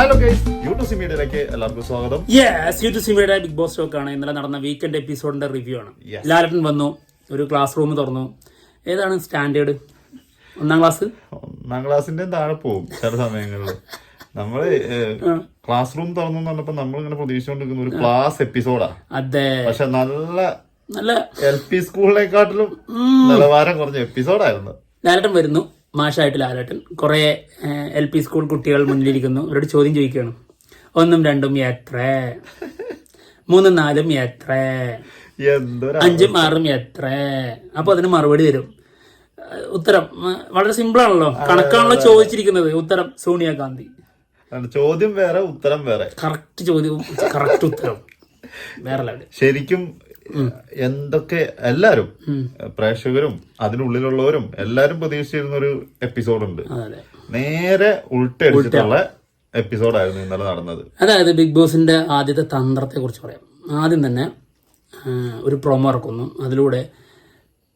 Hello guys YouTube മീഡിയയിലേക്ക് എല്ലാവർക്കും സ്വാഗതം. യെസ് യൂട്യൂബ് സിമിയുടെ ബിഗ് ബോസ് ഷോക്ക് ആണ്. ഇന്നലെ നടന്ന വീക്കെൻഡ് എപ്പിസോഡിന്റെ റിവ്യൂ ആണ്. ലാലട്ടൻ വന്നു ഒരു ക്ലാസ് റൂം തുറന്നു. ഏതാണ് സ്റ്റാൻഡേർഡ് ഒന്നാം ക്ലാസ് ഒന്നാം ക്ലാസിന്റെ താഴെ പോകും ചില സമയങ്ങളിൽ. നമ്മൾ ക്ലാസ് റൂം തുറന്നു പറഞ്ഞപ്പോ നമ്മൾ ഇങ്ങനെ പ്രതീക്ഷിച്ചുകൊണ്ടിരിക്കുന്ന ഒരു ക്ലാസ് എപ്പിസോഡാ അതെ. പക്ഷെ നല്ല നല്ല എൽ പി സ്കൂളിനെക്കാട്ടിലും നിലവാരം കുറഞ്ഞ എപ്പിസോഡായിരുന്നു ലാലട്ടൻ വരുന്നു. മാഷായിട്ട് ലാലേട്ടൻ കുറെ എൽ പി സ്കൂൾ കുട്ടികൾ മുന്നിലിരിക്കുന്നു. അവരോട് ചോദ്യം ചോദിക്കുകയാണ്. ഒന്നും രണ്ടും എത്ര? മൂന്നും നാലും എത്ര? അഞ്ചും ആറും എത്ര? അപ്പൊ അതിന് മറുപടി തരും. ഉത്തരം വളരെ സിമ്പിൾ ആണല്ലോ കണക്കാണല്ലോ ചോദിച്ചിരിക്കുന്നത്. ഉത്തരം സോണിയാഗാന്ധി ചോദ്യം വേറെ ഉത്തരം വേറെ. കറക്റ്റ് ചോദ്യം കറക്റ്റ് ഉത്തരം. വേറെ ശരിക്കും എന്തൊക്കെ എല്ലാരും പ്രേക്ഷകരും അതിനുള്ളിലുള്ളവരും എല്ലാരും പ്രതീക്ഷിച്ചിരുന്ന ഒരു എപ്പിസോഡുണ്ട്. അതെ. അതെ നേരെ ഉൾട്ടടിച്ചിട്ടുള്ള എപ്പിസോഡായിരുന്നു ഇന്നലെ നടന്നത്. അതായത് ബിഗ് ബോസിന്റെ ആദ്യത്തെ തന്ത്രത്തെ കുറിച്ച് പറയാം. ആദ്യം തന്നെ ഒരു പ്രൊമോ ഇറക്കുന്നു. അതിലൂടെ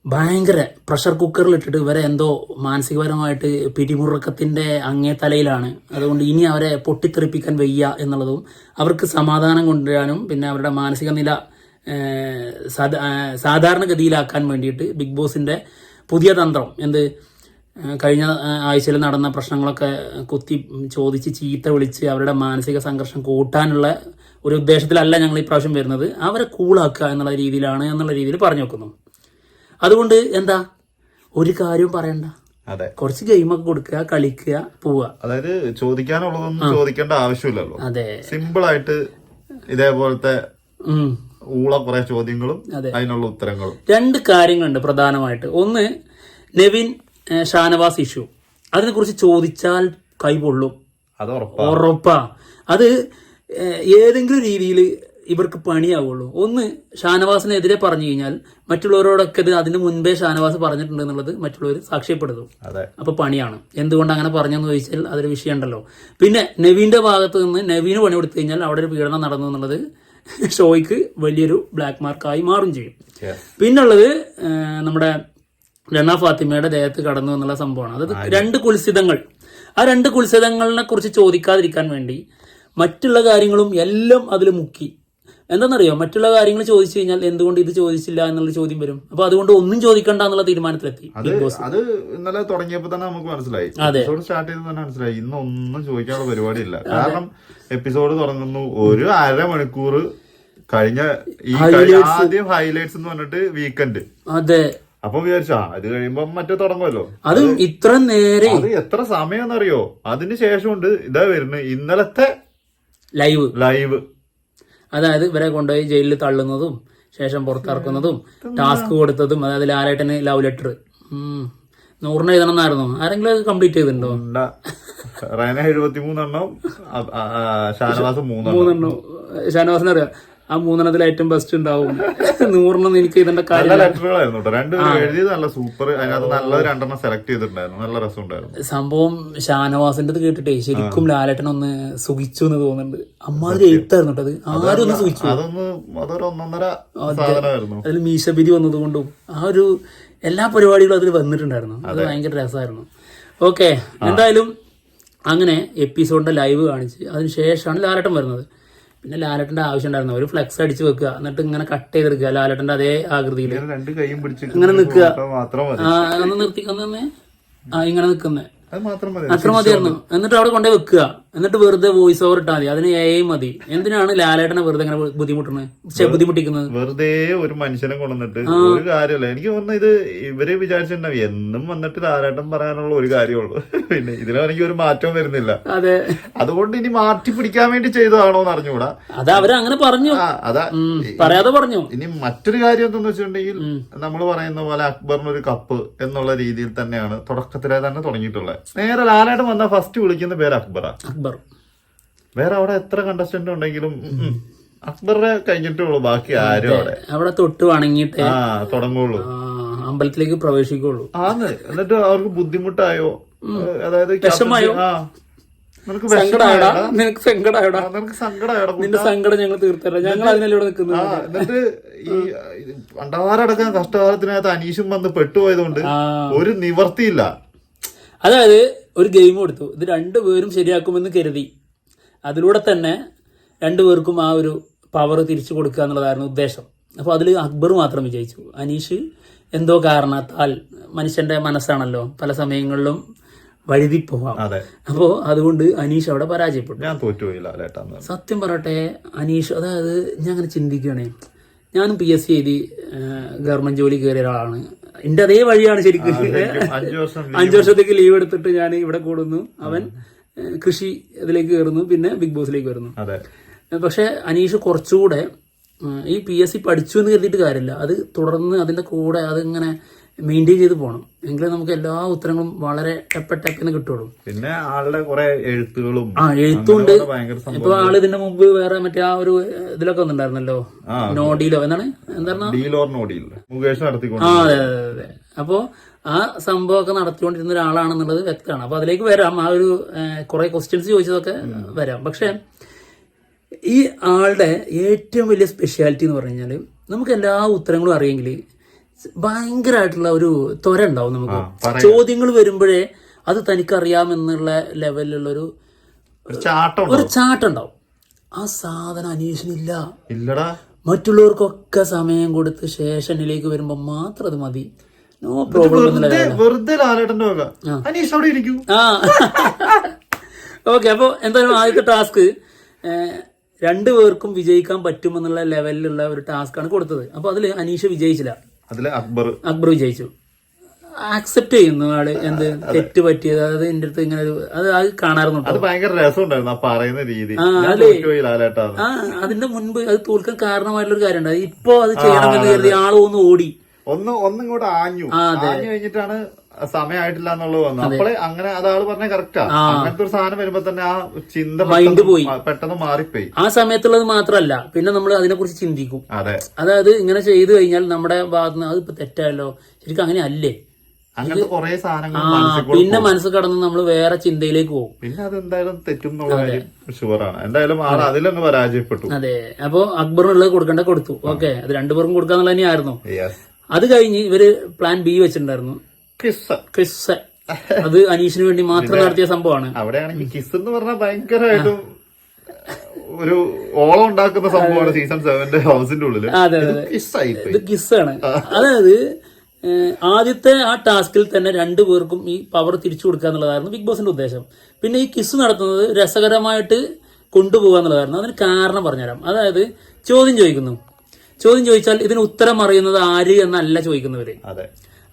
ഭയങ്കര പ്രഷർ കുക്കറിൽ ഇട്ടിട്ട് ഇവരെ എന്തോ മാനസികപരമായിട്ട് പിരിമുറുക്കത്തിന്റെ അങ്ങേ തലയിലാണ്. അതുകൊണ്ട് ഇനി അവരെ പൊട്ടിത്തെറിപ്പിക്കാൻ വയ്യ എന്നുള്ളതും അവർക്ക് സമാധാനം കൊണ്ടുവരാനും പിന്നെ അവരുടെ മാനസിക നില സാധാരണഗതിയിലാക്കാൻ വേണ്ടിയിട്ട് ബിഗ് ബോസിന്റെ പുതിയ തന്ത്രം എന്ത്? കഴിഞ്ഞ ആഴ്ചയിൽ നടന്ന പ്രശ്നങ്ങളൊക്കെ കുത്തി ചോദിച്ച് ചീത്ത വിളിച്ച് അവരുടെ മാനസിക സംഘർഷം കൂട്ടാനുള്ള ഒരു ഉദ്ദേശത്തിലല്ല ഞങ്ങൾ ഈ പ്രാവശ്യം വരുന്നത്. അവരെ കൂളാക്കുക എന്നുള്ള രീതിയിലാണ് എന്നുള്ള രീതിയിൽ പറഞ്ഞു വെക്കുന്നു. അതുകൊണ്ട് എന്താ? ഒരു കാര്യവും പറയണ്ട. അതെ. കുറച്ച് ഗെയിമൊക്കെ കൊടുക്കുക കളിക്കുക പോവുക. അതായത് ചോദിക്കാനുള്ളതൊന്നും ചോദിക്കേണ്ട ആവശ്യമില്ലല്ലോ. അതെ. സിമ്പിൾ ആയിട്ട് ഇതേപോലത്തെ. ഊള കുറെ ചോദ്യങ്ങളും അതിനുള്ള ഉത്തരങ്ങളും. രണ്ട് കാര്യങ്ങളുണ്ട് പ്രധാനമായിട്ട്. ഒന്ന് നെവിൻ ഷാനവാസ് ഇഷ്യൂ. അതിനെക്കുറിച്ച് ചോദിച്ചാൽ കൈപൊള്ളും. അത് ഉറപ്പാ. അത് ഏതെങ്കിലും രീതിയിൽ ഇവർക്ക് പണിയാവുള്ളൂ. ഒന്ന് ഷാനവാസിനെതിരെ പറഞ്ഞു കഴിഞ്ഞാൽ മറ്റുള്ളവരോടൊക്കെ ഇത് അതിന് മുൻപേ ഷാനവാസ് പറഞ്ഞിട്ടുണ്ട് എന്നുള്ളത് മറ്റുള്ളവർ സാക്ഷ്യപ്പെടുത്തും. അപ്പൊ പണിയാണ്. എന്തുകൊണ്ട് അങ്ങനെ പറഞ്ഞെന്ന് ചോദിച്ചാൽ അതൊരു വിഷയമുണ്ടല്ലോ. പിന്നെ നവീന്റെ ഭാഗത്ത് നിന്ന് നവീന് പണി കൊടുത്തു കഴിഞ്ഞാൽ അവിടെ ഒരു പീഡനം നടന്നു എന്നുള്ളത് ഷോയ്ക്ക് വലിയൊരു ബ്ലാക്ക് മാർക്കായി മാറും ചെയ്യും. പിന്നുള്ളത് നമ്മുടെ ലണ ഫാത്തിമയുടെ ദേഹത്ത് കടന്നു എന്നുള്ള സംഭവമാണ്. അത് രണ്ട് കുൽസിതങ്ങൾ. ആ രണ്ട് കുൽസിതങ്ങളിനെ കുറിച്ച് ചോദിക്കാതിരിക്കാൻ വേണ്ടി മറ്റുള്ള കാര്യങ്ങളും എല്ലാം അതിൽ മുക്കി എന്താണെന്നറിയോ? മറ്റുള്ള കാര്യങ്ങൾ ചോദിച്ചു കഴിഞ്ഞാൽ എന്തുകൊണ്ട് ഇത് ചോദിച്ചില്ല എന്നുള്ള ചോദ്യം വരും. അപ്പൊ അതുകൊണ്ട് ഒന്നും ചോദിക്കണ്ട എന്നുള്ള തീരുമാനത്തിലെത്തി അത് അത് ഇന്നലെ തുടങ്ങിയപ്പോ തന്നെ നമുക്ക് മനസ്സിലായി. എപ്പിസോഡ് സ്റ്റാർട്ട് ചെയ്ത് തന്നെ മനസ്സിലായി. ഇന്ന് ഒന്നും ചോദിക്കാനുള്ള പരിപാടിയില്ല. കാരണം എപ്പിസോഡ് തുടങ്ങുന്നു. ഒരു അര മണിക്കൂർ കഴിഞ്ഞ ഈ ആദ്യം ഹൈലൈറ്റ്സ് എന്ന് പറഞ്ഞിട്ട് വീക്കെൻഡ് അതെ. അപ്പൊ വിചാരിച്ചാ അത് കഴിയുമ്പോ മറ്റേ തുടങ്ങുമല്ലോ. അത് ഇത്ര നേരെ അത് എത്ര സമയം എന്നറിയോ അതിന് ശേഷമുണ്ട് ഇതാ വരുന്നത് ഇന്നലത്തെ ലൈവ് ലൈവ് അതായത് ഇവരെ കൊണ്ടുപോയി ജയിലിൽ തള്ളുന്നതും ശേഷം പുറത്തിറക്കുന്നതും ടാസ്ക് കൊടുത്തതും അതായത് ലാലേട്ടന് ലവ് ലെറ്റർ. നൂറിന് എഴുതണമെന്നായിരുന്നു. ആരെങ്കിലും അത് കംപ്ലീറ്റ് ചെയ്തിട്ടുണ്ടോ? റൈന ഷാനവാസ് മൂന്നെണ്ണം. ഷാനവാസിന് അറിയാം. ആ മൂന്നെണ്ണത്തിൽ ഏറ്റവും ബെസ്റ്റ് ഉണ്ടാവും. നൂറെണ്ണം എനിക്ക് ഇതിന്റെ നല്ല കാര്യം ലെറ്ററുകളായിരുന്നു കേട്ടോ രണ്ട് എഴുതിയത് നല്ല സൂപ്പർ അതിനകത്ത് നല്ല രണ്ടെണ്ണം സെലക്ട് ചെയ്തിട്ടുണ്ടായിരുന്നു. നല്ല സംഭവം ഷാനവാസിന്റെ കേട്ടിട്ടേ ശരിക്കും ലാലേട്ടൻ ഒന്ന് സുഖിച്ചു എന്ന് തോന്നുന്നുണ്ട്. അമ്മാതിരി എഴുത്തായിരുന്നു അത്. ആരും ഒന്ന് സുഖിച്ചു. അതൊന്ന് അതൊരു ഒന്നൊന്നര സാധനമായിരുന്നു. അതിൽ മീശബിരി വന്നതുകൊണ്ടും ആ ഒരു എല്ലാ പരിപാടികളും അതിൽ വന്നിട്ടുണ്ടായിരുന്നു. അത് ഭയങ്കര രസമായിരുന്നു. ഓക്കെ എന്തായാലും അങ്ങനെ എപ്പിസോഡിന്റെ ലൈവ് കാണിച്ച് അതിന് ശേഷമാണ് ലാലട്ടൻ വരുന്നത്. പിന്നെ ലാലട്ടന്റെ ആവശ്യം ഉണ്ടായിരുന്നു. ഒരു ഫ്ലെക്സ് അടിച്ച് വെക്കുക. എന്നിട്ട് ഇങ്ങനെ കട്ട് ചെയ്തെടുക്കുക ലാലട്ടന്റെ അതേ ആകൃതിയിൽ രണ്ട് കൈയും പിടിച്ച് ഇങ്ങനെ നിൽക്കുക. ഒന്ന് ആ ഇങ്ങനെ നിൽക്കുന്നേ. അത്ര മതിയായിരുന്നു. എന്നിട്ട് അവിടെ കൊണ്ടുപോയി വെക്കുക. എന്നിട്ട് വെറുതെ വോയിസ് ഓവർ ഇട്ടാൽ മതി. അതിന് ഏ മതി. എന്തിനാണ് ലാലേട്ടനെ വെറുതെ ഇങ്ങനെ ബുദ്ധിമുട്ടുന്നത് ബുദ്ധിമുട്ടിക്കുന്നത്? വെറുതെ ഒരു മനുഷ്യനെ കൊണ്ടുവന്നിട്ട് ഒരു കാര്യമല്ല. എനിക്ക് തോന്നുന്നു ഇത് ഇവരെ വിചാരിച്ചിട്ടുണ്ടാവും എന്നും വന്നിട്ട് ലാലേട്ടൻ പറയാനുള്ള ഒരു കാര്യമുള്ളൂ പിന്നെ ഇതിലാണെങ്കിൽ ഒരു മാറ്റവും വരുന്നില്ല. അതെ. അതുകൊണ്ട് ഇനി മാറ്റി പിടിക്കാൻ വേണ്ടി ചെയ്തതാണോന്ന് അറിഞ്ഞുകൂടാ. അത് അവരങ്ങനെ പറഞ്ഞു. ആ അതാ. പറയാതെ പറഞ്ഞു. ഇനി മറ്റൊരു കാര്യം എന്തെന്ന് വെച്ചിട്ടുണ്ടെങ്കിൽ നമ്മൾ പറയുന്ന പോലെ അക്ബറിന് ഒരു കപ്പ് എന്നുള്ള രീതിയിൽ തന്നെയാണ് തുടക്കത്തിലെ തന്നെ തുടങ്ങിയിട്ടുള്ളത്. നേരെ ലാലേട്ടൻ വന്ന ഫസ്റ്റ് വിളിക്കുന്ന പേര് അക്ബറാ. അക്ബർ. വേറെ അവിടെ എത്ര കണ്ടസ്റ്റന്റ് ഉണ്ടെങ്കിലും. അക്ബറിനെ കഴിഞ്ഞിട്ടുള്ളൂ ബാക്കി ആരും അവിടെ. അവിടെ തൊട്ട് വണങ്ങിയിട്ട് തുടങ്ങുള്ളൂ. അമ്പലത്തിലേക്ക് പ്രവേശിക്കുള്ളൂ. ആന്ന് എന്നിട്ട് അവർക്ക് ബുദ്ധിമുട്ടായോ? അതായത് നിനക്ക് സങ്കടായടാ? നിനക്ക് സങ്കടായടാ? ആ, നിനക്ക് നിന്റെ സങ്കടം ഞങ്ങൾ തീർത്തരാം. ഞങ്ങൾ അതിനല്ലേ ഇവിടെ നിൽക്കുന്നത്? എന്നിട്ട് ഈ പണ്ടാരടക്കാൻ കഷ്ടകാലത്തിനകത്ത് അനീഷും വന്ന് പെട്ടുപോയതുകൊണ്ട് ഒരു നിവർത്തിയില്ല. അതായത് ഒരു ഗെയിം കൊടുത്തു. ഇത് രണ്ടുപേരും ശരിയാക്കുമെന്ന് കരുതി. അതിലൂടെ തന്നെ രണ്ടുപേർക്കും ആ ഒരു പവർ തിരിച്ചു കൊടുക്കുക എന്നുള്ളതായിരുന്നു ഉദ്ദേശം. അപ്പോൾ അതിൽ അക്ബർ മാത്രം വിജയിച്ചു. അനീഷ് എന്തോ കാരണത്താൽ മനുഷ്യന്റെ മനസ്സാണല്ലോ. പല സമയങ്ങളിലും വഴുതി പോവാം. അതെ. അപ്പോൾ അതുകൊണ്ട് അനീഷ് അവിടെ പരാജയപ്പെട്ടു. ഞാൻ തോറ്റുപോയില്ല. സത്യം പറയട്ടെ അനീഷ് അതായത് ഞാൻ അങ്ങനെ ചിന്തിക്കുകയാണേ. ഞാനും പി എസ് സി എഴുതി ഗവൺമെന്റ് ജോലി കയറിയ ഒരാളാണ്. എന്റെ അതേ വഴിയാണ് ശരിക്കും. അഞ്ചു വർഷം അഞ്ചു വർഷത്തേക്ക് ലീവ് എടുത്തിട്ട് ഞാൻ ഇവിടെ കൂടുന്നു. അവൻ കൃഷി ഇതിലേക്ക് കയറുന്നു. പിന്നെ ബിഗ് ബോസിലേക്ക് വരുന്നു. പക്ഷെ അനീഷ് കുറച്ചുകൂടെ ഈ പി എസ് സി പഠിച്ചു എന്ന് കരുതിയിട്ട് കാര്യമില്ല. അത് തുടർന്ന് അതിന്റെ കൂടെ അതിങ്ങനെ മെയിന്റെയിൻ ചെയ്ത് പോകണം എങ്കിലേ നമുക്ക് എല്ലാ ഉത്തരങ്ങളും വളരെ ടപ്പ് ടെപ്പെന്ന് കിട്ടുള്ളൂ. പിന്നെ ആളുടെ കുറെ എഴുത്തുകളും ആ എഴുത്തുണ്ട്. ഇപ്പൊ ആൾ ഇതിന്റെ മുമ്പ് വേറെ മറ്റേ ആ ഒരു ഇതിലൊക്കെ വന്നിട്ടുണ്ടായിരുന്നല്ലോ. നോഡിയിലോ എന്താണ്? എന്താണ് ആ അതെ അതെ അതെ, അതെ. അപ്പോ ആ സംഭവമൊക്കെ നടത്തിക്കൊണ്ടിരുന്ന ഒരാളാണെന്നുള്ളത് വ്യക്തമാണ്. അപ്പൊ അതിലേക്ക് വരാം. ആ ഒരു കുറെ ക്വസ്റ്റ്യൻസ് ചോദിച്ചതൊക്കെ വരാം. പക്ഷെ ഈ ആളുടെ ഏറ്റവും വലിയ സ്പെഷ്യാലിറ്റി എന്ന് പറഞ്ഞു കഴിഞ്ഞാൽ നമുക്ക് എല്ലാ ഉത്തരങ്ങളും അറിയെങ്കിൽ ഭയങ്കരമായിട്ടുള്ള ഒരു ത്വര ഉണ്ടാവും നമുക്ക്. ചോദ്യങ്ങൾ വരുമ്പോഴേ അത് തനിക്കറിയാമെന്നുള്ള ലെവലിലുള്ള ഒരു ഒരു ചാട്ടം ഉണ്ടാവും. ആ സാധനം അന്വേഷണില്ല ഇല്ലടാ. മറ്റുള്ളവർക്കൊക്കെ സമയം കൊടുത്ത് ശേഷനിലേക്ക് വരുമ്പോൾ മാത്രം അത് മതി. നോ പ്രോബ്ലം വെറുതെ അനീഷ് അവിടെ ഇരിക്കും. ആ. ഓക്കെ അപ്പോൾ എന്തായാലും ആദ്യത്തെ ടാസ്ക് രണ്ടുപേർക്കും വിജയിക്കാൻ പറ്റുമെന്നുള്ള ലെവലിലുള്ള ഒരു ടാസ്ക്കാണ് കൊടുത്തത്. അപ്പോൾ അതിൽ അനീഷ് വിജയിച്ചില്ല. അതിലെ അക്ബർ. അക്ബർ വിജയിച്ചു. ആക്സെപ്റ്റ് ചെയ്യുന്നു ആൾ എന്ത് തെറ്റ് പറ്റിയത് അതായത് എന്റെ അടുത്ത് ഇങ്ങനെ ഒരു അത് അത് കാണാറുണ്ട് അത് ഭയങ്കര രസമുണ്ടായിരുന്നു ആ പറയുന്ന രീതി. ആ, അതെ. അതിന്റെ മുൻപ് അത് തോൽക്കാൻ കാരണമായിട്ടുള്ള ഒരു കാര്യമുണ്ട് ഇപ്പോ അത് ചെയ്യണമെന്ന് കരുതി ആൾ ഒന്ന് ഓടി. ഒന്ന് ഒന്നും കൂടെ ആഞ്ഞു അതെ. ആഞ്ഞു കഴിഞ്ഞിട്ടാണ് സമയമായിട്ടില്ല എന്നുള്ളത് വന്നു അപ്പോൾ അങ്ങനെ അതാൾ പറഞ്ഞ കറക്റ്റാ അങ്ങനത്തെ ഒരു സാധനം വരുമ്പോ തന്നെ ആ ചിന്ത മൈൻഡ് പോയി. പെട്ടെന്ന് മാറിപ്പോയി. ആ സമയത്തുള്ളത് മാത്രമല്ല പിന്നെ നമ്മൾ അതിനെ കുറിച്ച് ചിന്തിക്കും. അതെ. അതായത് ഇങ്ങനെ ചെയ്തു കഴിഞ്ഞാൽ നമ്മുടെ ഭാഗത്ത് അത് അതിപ്പോ തെറ്റായല്ലോ. ശരിക്കും അങ്ങനെ അല്ലേ? അങ്ങനത്തെ കുറെ സാധനങ്ങൾ മനസ്സിൽ പിന്നെ മനസ്സ് കടന്ന് നമ്മൾ വേറെ ചിന്തയിലേക്ക് പോകും. പിന്നെ അത്. എന്തായാലും തെറ്റും ഷുവറാണ് എന്തായാലും ആൾ അതിലങ്ങ് പരാജയപ്പെട്ടു. അതെ. അപ്പൊ അക്ബറിനുള്ളത് കൊടുക്കേണ്ട കൊടുത്തു. ഓക്കെ. അത് രണ്ടുപേർക്കും കൊടുക്കാന്നുള്ള തന്നെയായിരുന്നു. അത് കഴിഞ്ഞ് ഇവർ പ്ലാൻ ബി വെച്ചിട്ടുണ്ടായിരുന്നു. കിസ് ക്രിസ് അത് അനീഷിന് വേണ്ടി മാത്രം നടത്തിയ സംഭവമാണ്. അവിടെയാണെങ്കിൽ കിസ് എന്ന് പറഞ്ഞാൽ ഭയങ്കരമായിട്ടും ഒരു ഓളം ഉണ്ടാക്കുന്ന സംഭവമാണ് സീസൺ സെവന്റെ ഹൗസിന്റെ ഉള്ളിൽ ഇത് കിസ്സാണ് അതായത് ആദ്യത്തെ ആ ടാസ്കിൽ തന്നെ രണ്ടു പേർക്കും ഈ പവർ തിരിച്ചു കൊടുക്കുക എന്നുള്ളതായിരുന്നു ബിഗ് ബോസിന്റെ ഉദ്ദേശം. പിന്നെ ഈ കിസ് നടത്തുന്നത് രസകരമായിട്ട് കൊണ്ടുപോകുക എന്നുള്ളതായിരുന്നു. അതിന് കാരണം പറഞ്ഞുതരാം. അതായത് ചോദ്യം ചോദിക്കുന്നു. ചോദ്യം ചോദിച്ചാൽ ഇതിന് ഉത്തരം അറിയുന്നത് ആര് എന്നല്ല ചോദിക്കുന്നവര്.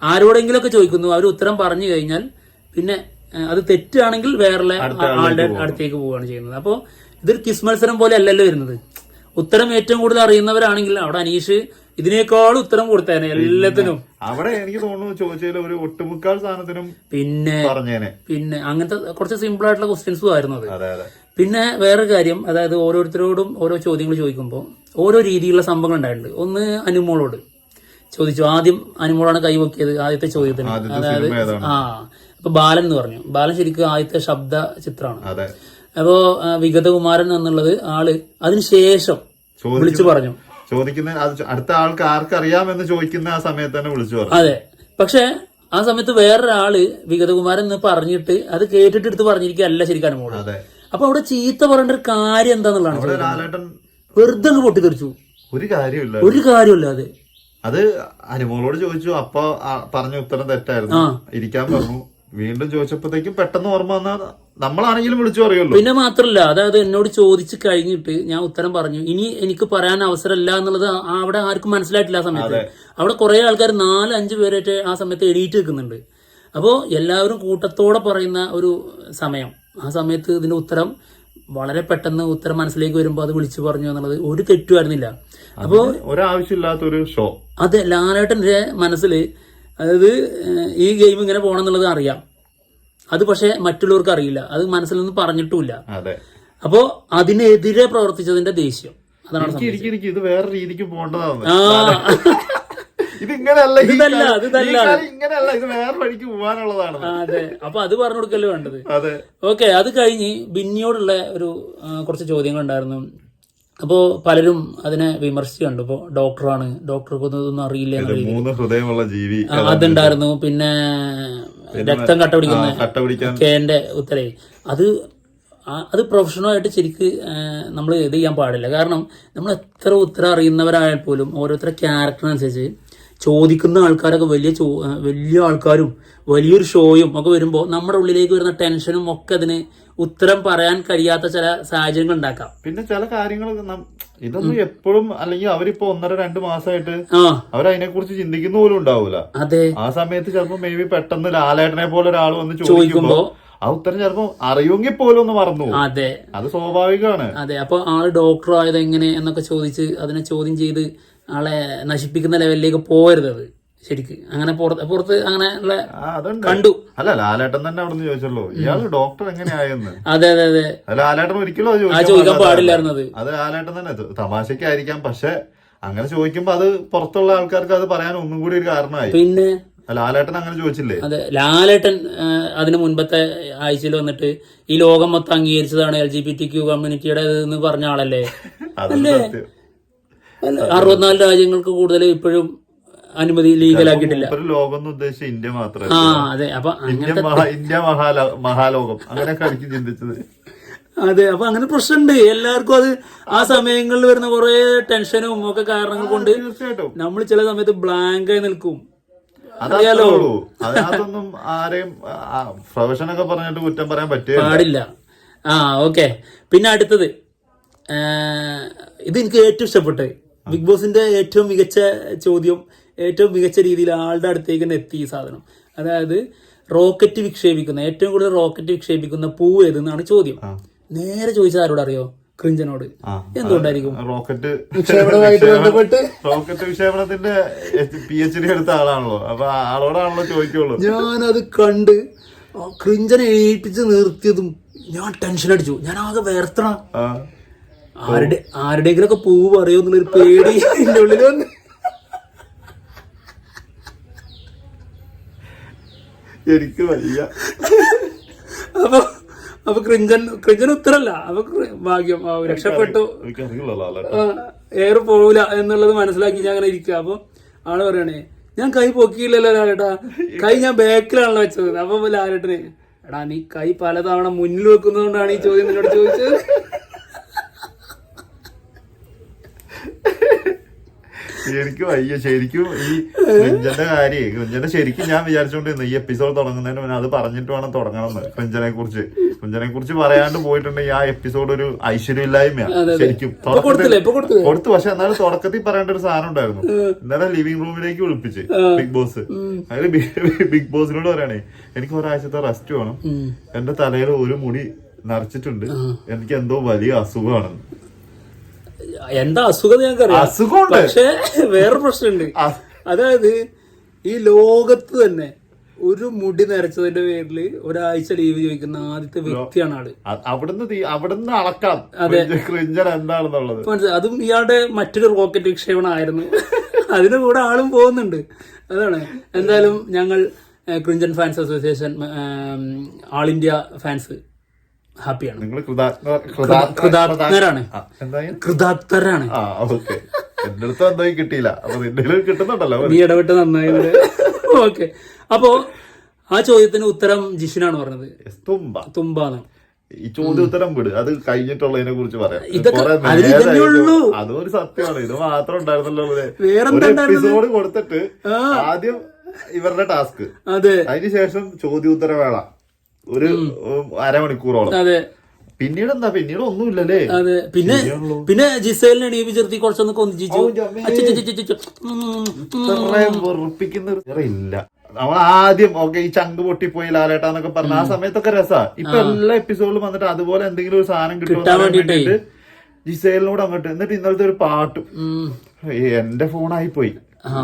അതെ ആരോടെങ്കിലൊക്കെ ചോദിക്കുന്നു അവർ ഉത്തരം പറഞ്ഞു കഴിഞ്ഞാൽ പിന്നെ അത് തെറ്റാണെങ്കിൽ വേറെ ആളുടെ അടുത്തേക്ക് പോവുകയാണ് ചെയ്യുന്നത്. അപ്പോൾ ഇതൊരു കിസ് മത്സരം പോലെ അല്ലല്ലോ വരുന്നത്. ഉത്തരം ഏറ്റവും കൂടുതൽ അറിയുന്നവരാണെങ്കിൽ അവിടെ അനീഷ് ഇതിനേക്കാൾ ഉത്തരം കൊടുത്തേനെ എല്ലാത്തിനും. അവിടെ എനിക്ക് തോന്നുന്നു ചോദിച്ചതിൽ ഒരു ഒട്ടുമുക്കാൽ സാധനത്തിനും പിന്നെ പറഞ്ഞേനെ. പിന്നെ അങ്ങനത്തെ കുറച്ച് സിമ്പിൾ ആയിട്ടുള്ള ക്വസ്റ്റ്യൻസും ആയിരുന്നു അതെ. പിന്നെ വേറെ കാര്യം അതായത് ഓരോരുത്തരോടും ഓരോ ചോദ്യങ്ങൾ ചോദിക്കുമ്പോൾ ഓരോ രീതിയിലുള്ള സംഭവങ്ങൾ ഉണ്ടായിട്ടുണ്ട്. ഒന്ന് അനുമോളോട്. ചോദിച്ചു. ആദ്യം അനുമോളാണ് കൈവക്കിയത് ആദ്യത്തെ ചോദ്യത്തിന്. അതായത് ആ അപ്പൊ ബാലൻ എന്ന് പറഞ്ഞു. ബാലൻ ശരിക്കും ആദ്യത്തെ ശബ്ദ ചിത്രമാണ്. അപ്പോ വിഗതകുമാരൻ എന്നുള്ളത് ആൾ അതിനുശേഷം വിളിച്ചു പറഞ്ഞു. ചോദിക്കുന്ന അടുത്ത ആൾക്ക് ആർക്കറിയാമെന്ന് ചോദിക്കുന്ന ആ സമയത്ത് തന്നെ വിളിച്ചു പറഞ്ഞു. അതെ. പക്ഷെ ആ സമയത്ത് വേറൊരാൾ വിഗതകുമാരൻ എന്ന് പറഞ്ഞിട്ട് അത് കേട്ടിട്ട് എടുത്ത് പറഞ്ഞിരിക്കുകയല്ല ശരിക്കും അനുമോൾ. അതെ. അപ്പൊ അവിടെ ചീത്ത പറയേണ്ട ഒരു കാര്യം എന്താന്നുള്ളതാണ് വെറുതെ പൊട്ടിത്തെറിച്ചു. ഒരു കാര്യമില്ല ഒരു കാര്യമില്ല അത് അനുമോളോട് ചോദിച്ചു അപ്പൊ പറഞ്ഞ ഉത്തരം തെറ്റായിരുന്നു. ഇരിക്കാൻ പറഞ്ഞു. വീണ്ടും ചോദിച്ചപ്പോഴത്തേക്കും പെട്ടെന്ന് ഓർമ്മ വന്നാ നമ്മളാണെങ്കിലും വിളിച്ചു പറയുമല്ലോ പിന്നെ മാത്രല്ല അതായത് എന്നോട് ചോദിച്ചു കഴിഞ്ഞിട്ട് ഞാൻ ഉത്തരം പറഞ്ഞു. ഇനി എനിക്ക് പറയാൻ അവസരമില്ല എന്നുള്ളത് അവിടെ ആർക്കും മനസ്സിലായിട്ടില്ല ആ സമയത്ത്. അവിടെ കുറെ ആൾക്കാർ നാല് അഞ്ച് പേരായിട്ട് ആ സമയത്ത് എണീറ്റ് നിൽക്കുന്നുണ്ട്. അപ്പോൾ എല്ലാവരും കൂട്ടത്തോടെ പറയുന്ന ഒരു സമയം. ആ സമയത്ത് ഇതിന്റെ ഉത്തരം വളരെ പെട്ടെന്ന് ഉത്തരം മനസ്സിലേക്ക് വരുമ്പോൾ അത് വിളിച്ചു പറഞ്ഞു എന്നുള്ളത് ഒരു തെറ്റുമായിരുന്നില്ല അപ്പോൾ ഒരാവശ്യമില്ലാത്തൊരു ഷോ അതെ ലാലേട്ടന്റെ മനസ്സിൽ അതായത് ഈ ഗെയിം ഇങ്ങനെ പോകണം എന്നുള്ളത് അറിയാം. അത് പക്ഷെ മറ്റുള്ളവർക്ക് അറിയില്ല. അത് മനസ്സിൽ നിന്ന് പറഞ്ഞിട്ടുമില്ല. അതെ. അപ്പോ അതിനെതിരെ പ്രവർത്തിച്ചതിന്റെ ദേഷ്യം. അതാണ് ഇത് വേറെ രീതിക്ക് പോകേണ്ടതാണ് ഇത് ഇങ്ങനെയല്ല ഇതല്ല, ഇതല്ല. ഇങ്ങനെയല്ല ഇത് വേറെ വഴിക്ക് പോകാനുള്ളതാണ് അതെ. അപ്പൊ അത് പറഞ്ഞു കൊടുക്കല്ലേ വേണ്ടത്? അതെ. ഓക്കെ അത് കഴിഞ്ഞ് ബിന്നിയോടുള്ള ഒരു കുറച്ച് ചോദ്യങ്ങൾ ഉണ്ടായിരുന്നു അപ്പോൾ പലരും അതിനെ വിമർശിച്ചുണ്ട് ഇപ്പോൾ ഡോക്ടറാണ്. ഡോക്ടർക്ക് ഒന്നും അറിയില്ല എന്നുള്ള മൂന്ന് ഹൃദയമുള്ള ജീവി അതുണ്ടായിരുന്നു. പിന്നെ രക്തം കട്ട പിടിക്കുന്ന എന്റെ കേന്റെ ഉത്തരേ അത് അത് പ്രൊഫഷണലായിട്ട് ശരിക്ക് നമ്മൾ ഇത് ചെയ്യാൻ പാടില്ല. കാരണം നമ്മൾ എത്ര ഉത്തരം അറിയുന്നവരായാൽ പോലും ഓരോരുത്തരുടെ ക്യാരക്ടറിനനുസരിച്ച് ചോദിക്കുന്ന ആൾക്കാരൊക്കെ വലിയ ചോ വലിയ ആൾക്കാരും വലിയൊരു ഷോയും ഒക്കെ വരുമ്പോൾ നമ്മുടെ ഉള്ളിലേക്ക് വരുന്ന ടെൻഷനും ഒക്കെ അതിന് ഉത്തരം പറയാൻ കഴിയാത്ത ചില സാഹചര്യങ്ങൾ ഉണ്ടാക്കാം. പിന്നെ ചില കാര്യങ്ങൾ ഇതൊന്നും എപ്പോഴും അല്ലെങ്കിൽ അവരിപ്പോ ഒന്നര രണ്ട് മാസമായിട്ട് അവരതിനെ കുറിച്ച് ചിന്തിക്കുന്ന പോലും ഉണ്ടാവൂല. അതെ. ആ സമയത്ത് ചിലപ്പോ മേ ബി പെട്ടെന്ന് ലാലേട്ടനെ പോലെ ഒരാൾ വന്ന് ചോദിക്കുമ്പോ ആ ഉത്തരം ചിലപ്പോ അറിയുമെങ്കിൽ പോലും ഒന്ന് മറന്നു അതെ. അത് സ്വാഭാവികമാണ്. അതെ. അപ്പൊ ആൾ ഡോക്ടർ ആയത് എങ്ങനെ എന്നൊക്കെ ചോദിച്ച് അതിനെ ചോദ്യം ചെയ്ത് ആളെ നശിപ്പിക്കുന്ന ലെവലിലേക്ക് പോകരുത് അത്. ശരിക്ക്. അങ്ങനെ പുറത്ത് പുറത്ത് അങ്ങനെ ഉള്ള കണ്ടു. അല്ല ലാലേട്ടൻ തന്നെ അവിടെ ചോദിച്ചല്ലോ ഇയാൾ ഡോക്ടർ എങ്ങനെയായെന്ന്? അതെ അതെ അതെ. ലാലേട്ടൻ ഒരിക്കലും ചോദിക്കാൻ പാടില്ലായിരുന്നു പാടില്ലായിരുന്നത് അത് ലാലേട്ടൻ തന്നെ. തമാശക്കായിരിക്കാം പക്ഷെ അങ്ങനെ ചോദിക്കുമ്പോ അത് പുറത്തുള്ള ആൾക്കാർക്ക് അത് പറയാൻ ഒന്നും കൂടി ഒരു കാരണമായി. പിന്നെ? ലാലേട്ടൻ അങ്ങനെ ചോദിച്ചില്ലേ? അതെ. ലാലേട്ടൻ അതിന് മുൻപത്തെ ആഴ്ചയിൽ വന്നിട്ട് ഈ ലോകം മൊത്തം അംഗീകരിച്ചതാണ് L G B T Q കമ്മ്യൂണിറ്റിയുടെ പറഞ്ഞ ആളല്ലേ? അല്ല, അറുപത്തിനാല് രാജ്യങ്ങൾക്ക് കൂടുതൽ ഇപ്പോഴും അനുമതി ലീഗലാക്കിയിട്ടില്ല. ലോകം ഉദ്ദേശിച്ച ഇന്ത്യ മാത്രമേ ആ അതെ. അപ്പൊ ഇന്ത്യ മഹാ ഇന്ത്യ മഹാലോ മഹാലോകം. അങ്ങനെയൊക്കെ ആയിരിക്കും ചിന്തിച്ചത്. അതെ. അപ്പൊ അങ്ങനെ പ്രശ്നമുണ്ട്. എല്ലാവർക്കും അത് ആ സമയങ്ങളിൽ വരുന്ന കുറെ ടെൻഷനും ഒക്കെ കാരണങ്ങൾ കൊണ്ട് നമ്മൾ ചില സമയത്ത് ബ്ലാങ്ക് ആയി നിൽക്കും. അറിയാലോ? അതൊന്നും ആരെയും പ്രൊഫഷൻ ഒക്കെ പറഞ്ഞിട്ട് കുറ്റം പറയാൻ പറ്റില്ല പാടില്ല. ആ ഓക്കെ. പിന്നെ അടുത്തത്. ഇത് എനിക്ക് ഏറ്റവും ഇഷ്ടപ്പെട്ടത്. ബിഗ് ബോസിന്റെ ഏറ്റവും മികച്ച ചോദ്യം ഏറ്റവും മികച്ച രീതിയിൽ ആളുടെ അടുത്തേക്ക് തന്നെ എത്തി ഈ സാധനം. അതായത് റോക്കറ്റ് വിക്ഷേപിക്കുന്ന ഏറ്റവും കൂടുതൽ റോക്കറ്റ് വിക്ഷേപിക്കുന്ന പൂവ് ഏതെന്നാണ് ചോദ്യം. നേരെ ചോദിച്ചത് ആരോട് അറിയോ? ക്രിഞ്ചനോട്. എന്തുകൊണ്ടായിരിക്കും? റോക്കറ്റ് വിക്ഷേപണവുമായിട്ട് ബന്ധപ്പെട്ട്? റോക്കറ്റ് വിക്ഷേപണത്തിന്റെ പി എച്ച് ഡി എടുത്ത ആളാണല്ലോ. അപ്പൊ ആളോടാണല്ലോ ചോദിക്കുള്ളൂ. ഞാനത് കണ്ട് ക്രിഞ്ചനെ ഏൽപ്പിച്ച് നിർത്തിയതും ഞാൻ ടെൻഷൻ അടിച്ചു ഞാൻ ആകെ വേർത്തണം. ആ. ആരുടെയെങ്കിലും ഒക്കെ പൂവ് പറയോ എന്നുള്ളൊരു പേടി എന്റെ ഉള്ളിൽ വന്ന്. എനിക്ക് വയ്യ. അപ്പൊ അപ്പൊ ക്രിഞ്ചൻ ക്രിഞ്ചൻ ഉത്തരല്ല. അപ്പൊ ഭാഗ്യം രക്ഷപ്പെട്ടു. എയർ പോവില്ല എന്നുള്ളത് മനസ്സിലാക്കി ഞാൻ അങ്ങനെ ഇരിക്കുക അപ്പൊ ആൾ പറയണേ ഞാൻ കൈ പൊക്കിയില്ലല്ലോ ലാലേട്ടാ. കൈ ഞാൻ ബാക്കിലാണല്ലോ വെച്ചത്. അപ്പൊ ലാലേട്ടന് എടാ നീ കൈ പലതവണ മുന്നിൽ വെക്കുന്നതുകൊണ്ടാണ് ഈ ചോദ്യം നിന്നോട് ചോദിച്ചത്. എനിക്ക് വയ്യ ശരിക്കും ഈ ക്രിഞ്ചന്റെ കാര്യേ ക്രിഞ്ചന്റെ ശരിക്കും ഞാൻ വിചാരിച്ചോണ്ടിരുന്നു ഈ എപ്പിസോഡ് തുടങ്ങുന്നതിന് മുന്നേ അത് പറഞ്ഞിട്ട് വേണം തുടങ്ങണം ക്രിഞ്ചനെ കുറിച്ച് ക്രിഞ്ചനെ കുറിച്ച് പറയാണ്ട് പോയിട്ടുണ്ടെങ്കിൽ ആ എപ്പിസോഡ് ഒരു ഐശ്വര്യമില്ലായ്മയാണ് ശരിക്കും. കൊടുത്തു പക്ഷെ എന്നാലും തുടക്കത്തിൽ പറയേണ്ട ഒരു സാധനം ഉണ്ടായിരുന്നു. ഇന്നലെ ലിവിംഗ് റൂമിലേക്ക് വിളിപ്പിച്ച് ബിഗ് ബോസ് അതിൽ ബിഗ് ബോസിനോട് പറയണേ എനിക്ക് ഒരാഴ്ചത്തെ റെസ്റ്റ് വേണം. എന്റെ തലയിൽ ഒരു മുടി നിറച്ചിട്ടുണ്ട് എനിക്ക് എന്തോ വലിയ അസുഖമാണ് എന്താ അസുഖം ഞങ്ങൾക്കറിയാം. അസുഖമുണ്ട്. പക്ഷേ വേറെ പ്രശ്നമുണ്ട്. അതായത് ഈ ലോകത്ത് തന്നെ ഒരു മുടി നരച്ചതിന്റെ പേരിൽ ഒരാഴ്ച ലീവ് ചോദിക്കുന്ന ആദ്യത്തെ വ്യക്തിയാണ് ആൾ. അവിടുന്ന് അവിടുന്ന് അളക്കാം. അതെ. എന്താണെന്നുള്ളത്. മനസ്സിലായി. അതും ഇയാളുടെ മറ്റൊരു റോക്കറ്റ് വിക്ഷേപണമായിരുന്നു. അതിന് കൂടെ ആളും പോകുന്നുണ്ട്. അതാണ്. എന്തായാലും ഞങ്ങൾ ക്രിഞ്ചൻ fans association all India fans ഹാപ്പിയാണ്. നിങ്ങൾ കൃതാത്മരാണ്. കൃതാത്മരാണ്. എന്റെ അടുത്ത് എന്തായി കിട്ടിയില്ല. അപ്പൊ നിന്റെ കിട്ടുന്നുണ്ടല്ലോ. നീ ഇടപെട്ട് നന്നായി. ഓക്കെ. അപ്പോ ആ ചോദ്യത്തിന് ഉത്തരം ജിഷിനാണ് പറഞ്ഞത്. തുമ്പ. തുമ്പാണ്. ഈ ചോദ്യോത്തരം വിട്. അത് കഴിഞ്ഞിട്ടുള്ളതിനെ കുറിച്ച് പറയാം. ഇതൊക്കെ കുറെ അതിൽ നേരായി ഇതന്നെ ഉള്ളൂ. അതും സത്യമാണ്. ഇത് മാത്രം ഉണ്ടായിരുന്നല്ലോ എപ്പിസോഡ് കൊടുത്തിട്ട് ആദ്യം ഇവരുടെ ടാസ്ക് അതെ. അതിനുശേഷം ചോദ്യോത്തരവേള ഒരു അരമണിക്കൂറോളം. അതെ. പിന്നീട് എന്താ പിന്നീട് ഒന്നുമില്ലല്ലേ? അതെ. പിന്നെ പിന്നെ ജിസേലിനെ ചെറുത്തി കുറച്ചൊന്ന് ഇല്ല. നമ്മൾ ആദ്യം ഓക്കെ ഈ ചങ്ക് പൊട്ടിപ്പോയി ലാലേട്ടാന്നൊക്കെ പറഞ്ഞ ആ സമയത്തൊക്കെ രസാ. ഇപ്പൊ എല്ലാ എപ്പിസോഡിലും വന്നിട്ട് അതുപോലെ എന്തെങ്കിലും ഒരു സാധനം കിട്ടാൻ വേണ്ടിയിട്ടേ. ജിസേലിനോട് അങ്ങോട്ട് എന്നിട്ട് ഇന്നലത്തെ ഒരു പാട്ടും. എന്റെ ഫോണായി പോയി.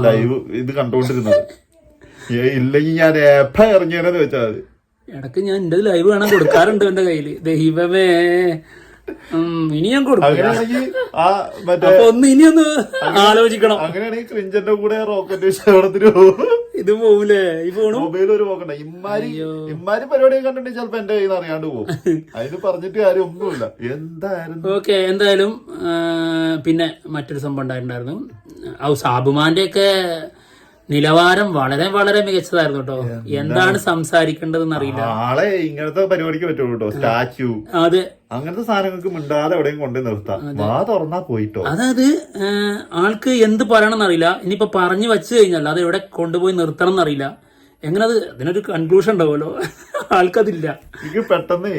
ലൈവ് ഇത് കണ്ടോണ്ടിരുന്നത്. ഇല്ലെങ്കിൽ ഞാൻ എപ്പ ഇറങ്ങിയെന്ന് വെച്ചാൽ ഇടയ്ക്ക് ഞാൻ എന്റെ ലൈവ് വേണം കൊടുക്കാറുണ്ട് എന്റെ കയ്യിൽ. ദൈവമേ. ഇനി ഞാൻ കൊടുക്കും ഒന്ന് ഇനി ഒന്ന് ആലോചിക്കണം. അങ്ങനെയാണെങ്കിൽ ക്രിഞ്ചന്റെ കൂടെ റോക്കറ്റ് വിക്ഷേപണത്തിന് പോകും ഇത് പോകൂലേ ഈ ഫോണും? മൊബൈൽ ഒരു പോക്കണ്ട. ഇമ്മാരി ഇമ്മാരി പരിപാടി കണ്ടിട്ടുണ്ടെങ്കിൽ ചിലപ്പോ എന്റെ കയ്യിൽ നിന്ന് അറിയാണ്ട് പോകും അതിന് പറഞ്ഞിട്ട് കാര്യം ഒന്നുമില്ല എന്തായിരുന്നു? ഓക്കെ എന്തായാലും പിന്നെ മറ്റൊരു സംഭവം ഉണ്ടായിട്ടുണ്ടായിരുന്നു. ഔ സാബുമാന്റെ ഒക്കെ നിലവാരം വളരെ വളരെ മികച്ചതായിരുന്നു കേട്ടോ. എന്താണ്? സംസാരിക്കേണ്ടതെന്ന് അറിയില്ല. ആളെ ഇങ്ങനത്തെ പരിപാടിക്ക് പറ്റുള്ളൂ കേട്ടോ? സ്റ്റാച്യു അതെ അങ്ങനത്തെ സാധനങ്ങൾക്ക് മിണ്ടാതെ എവിടെയും കൊണ്ടു നിർത്താം. വാ തുറന്നാ പോയിട്ടോ? അതായത് ആൾക്ക് എന്ത് പറയണം എന്നറിയില്ല ഇനിയിപ്പോ പറഞ്ഞു വെച്ച് കഴിഞ്ഞാൽ അത് എവിടെ കൊണ്ടുപോയി നിർത്തണം എന്നറിയില്ല എങ്ങനെ അത് അതിനൊരു കൺക്ലൂഷൻ ഉണ്ടാവുമല്ലോ. ആൾക്കതില്ല. എനിക്ക് പെട്ടെന്ന്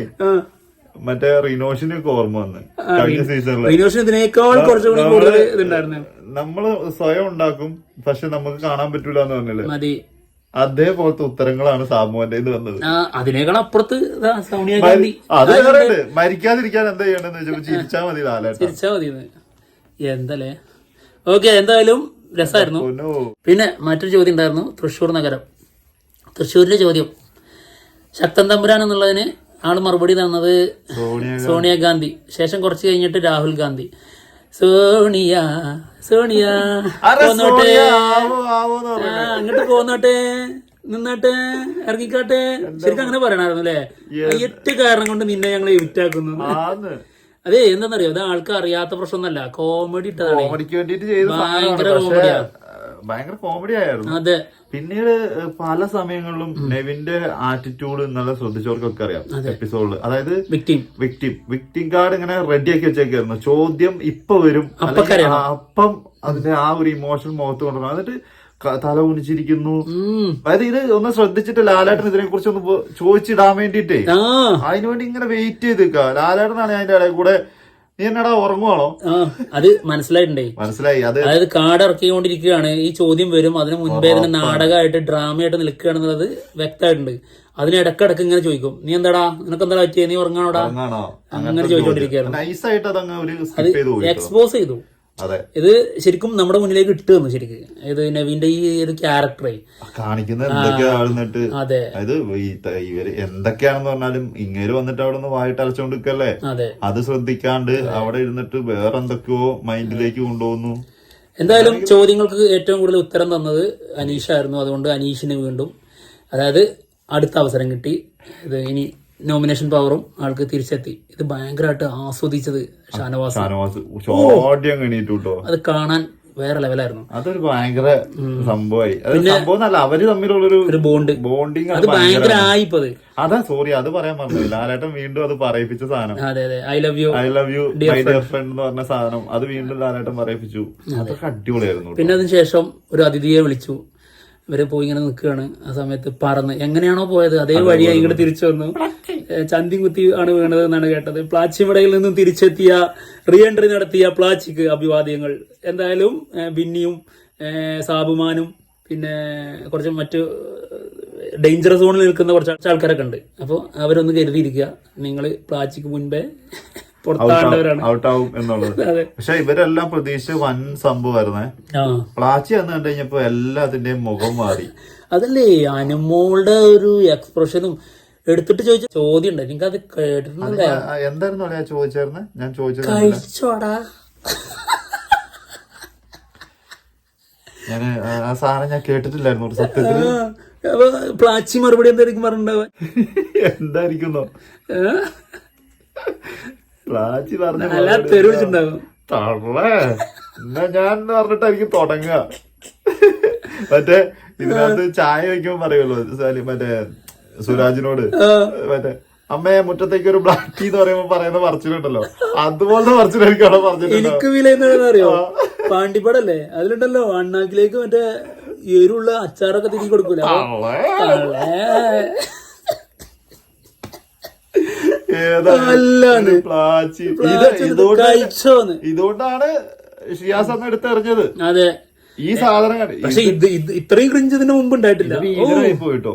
മറ്റേ റിനോഷിനൊക്കെ ഓർമ്മ വന്ന്. കഴിഞ്ഞ സീസണിൽ നമ്മൾ സ്വയം ഉണ്ടാക്കും പക്ഷെ നമുക്ക് കാണാൻ പറ്റൂല എന്ന് പറഞ്ഞില്ലേ അതേപോലത്തെ ഉത്തരങ്ങളാണ് സാമുവിന്റെ ഇത് വന്നത്. അതിനേക്കാൾ അപ്പുറത്ത് അത് മരിക്കാതിരിക്കാൻ എന്താ ചെയ്യണമെന്ന് വെച്ചപ്പോ ചിരിച്ചാ മതി തിരിച്ചാ മതി. എന്തല്ലേ? ഓക്കെ എന്തായാലും രസമായിരുന്നു പിന്നെ. മറ്റൊരു ചോദ്യം ഉണ്ടായിരുന്നു തൃശ്ശൂർ നഗരം. തൃശ്ശൂരിന്റെ ചോദ്യം. ശക്തൻ തമ്പുരാൻ എന്നുള്ളതിന് ആൾ മറുപടി തന്നത് സോണിയ ഗാന്ധി. ശേഷം കുറച്ച് കഴിഞ്ഞിട്ട് രാഹുൽ ഗാന്ധി. സോണിയ സോണിയ പോന്നോട്ടെ. അങ്ങോട്ട് പോന്നോട്ടെ നിന്നാട്ടെ ഇറങ്ങിക്കാട്ടെ. ശരിക്കും അങ്ങനെ പറയണായിരുന്നു അല്ലേ? എട്ട് കാരണം കൊണ്ട് നിന്നെ ഞങ്ങൾ വിറ്റാക്കുന്നു ആക്കുന്നു അതെ എന്താണെന്നറിയോ അത് ആൾക്ക് അറിയാത്ത പ്രശ്നമൊന്നല്ല കോമഡി ഇട്ടതാണ്. ഭയങ്കര കോമഡിയാ. ഭയങ്കര കോമഡി ആയിരുന്നു. അതെ. പിന്നീട് പല സമയങ്ങളിലും നെവിന്റെ ആറ്റിറ്റ്യൂഡ് എന്നുള്ള ശ്രദ്ധിച്ചവർക്കൊക്കെ അറിയാം എപ്പിസോഡിൽ അതായത് വിക്ടിം വിക്ടിം വിക്ടിം കാർഡ് ഇങ്ങനെ റെഡിയാക്കി വെച്ചേക്കായിരുന്നു. ചോദ്യം ഇപ്പൊ വരും. അപ്പൊ അതിന്റെ ആ ഒരു ഇമോഷൻ മുഖത്ത് കൊണ്ടുവരണം. എന്നിട്ട് തല കുനിച്ചിരിക്കുന്നു. അതായത് ഇത് ഒന്ന് ശ്രദ്ധിച്ചിട്ട് ലാലേട്ടൻ ഇതിനെ കുറിച്ച് ഒന്ന് ചോദിച്ചിടാൻ വേണ്ടിട്ടേ അതിനുവേണ്ടി അതിനു വേണ്ടി ഇങ്ങനെ വെയിറ്റ് ചെയ്ത് നിൽക്കുക. ലാലേട്ടനാണ് അതിന്റെ ഇടയിൽ കൂടെ നീ എന്നടാ ഉറങ്ങുവാണോ? ആ അത് മനസ്സിലായിട്ടുണ്ടേ. മനസ്സിലായി. അത് അതായത് കാർഡ് ഇറക്കിക്കൊണ്ടിരിക്കുകയാണ് ഈ ചോദ്യം വരും. അതിന് മുൻപേ തന്നെ നാടകമായിട്ട് ഡ്രാമയായിട്ട് നിൽക്കുകയാണെന്നുള്ളത് വ്യക്തമായിട്ടുണ്ട്. അതിന് ഇടക്കിടക്ക് ഇങ്ങനെ ചോദിക്കും. നീ എന്താടാ? നിനക്ക് എന്താ പറ്റിയ? നീ ഉറങ്ങാണോടാ? ഉറങ്ങാണോ? അങ്ങനെ ചോദിച്ചോണ്ടിരിക്കുകയായിരുന്നു നൈസായിട്ട് അതങ്ങ് ഒരു സ്കിപ്പ് ചെയ്ത് പോയി കേട്ടോ. എക്സ്പോസ് ചെയ്തു. അതെ. ഇത് ശരിക്കും നമ്മുടെ മുന്നിലേക്ക് ഇട്ട് തന്നു ശരിക്കും. ഇത് നവീന്റെ ഈ ഒരു ക്യാരക്ടറെ കാണിക്കുന്ന എന്തൊക്കെയാ ആളുന്നിട്ട് അതെ. അതായത് ഈ ത- ഇവർ എന്തൊക്കെയാണെന്ന് പറഞ്ഞാലും ഇങ്ങനെ വന്നിട്ട് അവിടെ നിന്ന് വായിട്ട് അലച്ചോണ്ടിരിക്കല്ലേ അതെ. അത് ശ്രദ്ധിക്കാണ്ട് അവിടെ ഇരുന്നിട്ട് വേറെ എന്തൊക്കെയോ മൈൻഡിലേക്ക് കൊണ്ടുപോകുന്നു. എന്തായാലും ചോദ്യങ്ങൾക്ക് ഏറ്റവും കൂടുതൽ ഉത്തരം തന്നത് അനീഷായിരുന്നു. അതുകൊണ്ട് അനീഷിന് വീണ്ടും അതായത് അടുത്ത അവസരം കിട്ടി. ഇത് ഇനി നോമിനേഷൻ പവറും ആൾക്ക് തിരിച്ചെത്തി. ഇത് ഭയങ്കരമായിട്ട് ആസ്വദിച്ചത് ഷാനവാസ്. അത് കാണാൻ വേറെ ലെവലായിരുന്നു. അതൊരു ഭയങ്കര സംഭവമായി. സംഭവം അവർ തമ്മിലുള്ളൊരു ഒരു ബോണ്ട് ബോണ്ടിങ് അത് ഭയങ്കര ആയിപ്പത് അതാ സോറി അത് പറയാൻ പറഞ്ഞു ലാലേട്ടൻ വീണ്ടും അത് പറയിപ്പിച്ച സാധനം. അതെ അതെ. I love you I love you my dear friend എന്ന് പറഞ്ഞ സാധനം. അത് വീണ്ടും ലാലേട്ടൻ പറയിപ്പിച്ചു. അതൊക്കെ അടിപൊളിയായിരുന്നു പിന്നെ അതിന് ശേഷം ഒരു അതിഥിയെ വിളിച്ചു. ഇവർ പോയി ഇങ്ങനെ നിൽക്കുകയാണ്. ആ സമയത്ത് പറന്ന് എങ്ങനെയാണോ പോയത്? അതേ വഴിയായി ഇങ്ങോട്ട് തിരിച്ചു വന്നു. ചന്തി കുത്തി ആണ് വീണത് എന്നാണ് കേട്ടത്. പ്ലാച്ചിമടയിൽ നിന്നും തിരിച്ചെത്തിയ റീ എൻട്രി നടത്തിയ പ്ലാച്ചിക്ക് അഭിവാദ്യങ്ങൾ. എന്തായാലും ബിന്നിയും സാബുമാനും പിന്നെ കുറച്ച് മറ്റു ഡേഞ്ചർ സോണിൽ നിൽക്കുന്ന കുറച്ച് ആൾക്കാരൊക്കെ ഉണ്ട്. അപ്പോൾ അവരൊന്ന് കരുതിയിരിക്കുക. നിങ്ങൾ പ്ലാച്ചിക്ക് മുൻപേ ഔട്ടാവും എന്നുള്ളത്. പക്ഷെ ഇവരെല്ലാം പ്രതീക്ഷിച്ച് വൻ സംഭവമായിരുന്നേ പ്ലാച്ചി വന്നു കണ്ടു കഴിഞ്ഞപ്പോ എല്ലാത്തിന്റെയും മുഖം മാറി. അതല്ലേ അനുമോളുടെ ഒരു എക്സ്പ്രഷനും എടുത്തിട്ട് ചോദിച്ച ചോദ്യം ഉണ്ട്. എനിക്ക് അത് കേട്ടിട്ടുണ്ട് എന്തായിരുന്നു അവിടെ ചോദിച്ചായിരുന്നെ ഞാൻ ചോദിച്ചത് കഴിച്ചോടാ. ഞാൻ ആ സാധനം ഞാൻ കേട്ടിട്ടില്ലായിരുന്നു ഒരു സത്യത്തിൽ പ്ലാച്ചി മറുപടി എന്തായിരിക്കും പറഞ്ഞിട്ടുണ്ടാവാ എന്തായിരിക്കുന്നോ? ഏ? പ്ലാച്ചി പറഞ്ഞു തള്ളേ. എന്നാ ഞാൻ പറഞ്ഞിട്ടായിരിക്കും തുടങ്ങുക. മറ്റേ ഇതിനകത്ത് ചായ വയ്ക്കുമ്പോ പറയുമല്ലോ സാലി മറ്റേ സുരാജിനോട്. മറ്റേ അമ്മയെ മുറ്റത്തേക്ക് ഒരു ബ്ലാക്ക് ടീ എന്ന് പറയുമ്പോ പറയുന്ന പറച്ചിലുണ്ടല്ലോ. അതുപോലത്തെ പറച്ചിലായിരിക്കും അവിടെ പറഞ്ഞിട്ടുണ്ടോ? പാണ്ടിപ്പടല്ലേ? അതിലുണ്ടല്ലോ അണ്ണാക്കിലേക്ക് മറ്റേ എരുള്ള അച്ചാറൊക്കെ തിരികെ കൊടുക്കൂല അപ്പൊ തള്ളേ തള്ളേ. ഏതാ അല്ലാണ്ട്. ഒരു പ്ലാച്ചി ഇത് പ്ലാച്ചി ഇത് ഇതുകൊണ്ട് കഴിച്ചോന്ന് ഇതുകൊണ്ടാണ് ഷിയാസ് അന്ന് എടുത്തെറിഞ്ഞത്. അതെ. ഈ സാധനം പക്ഷെ ഇത് ഇത് ഇത്രയും ക്രിഞ്ച് ഇതിന് മുമ്പ് ഉണ്ടായിട്ടില്ല.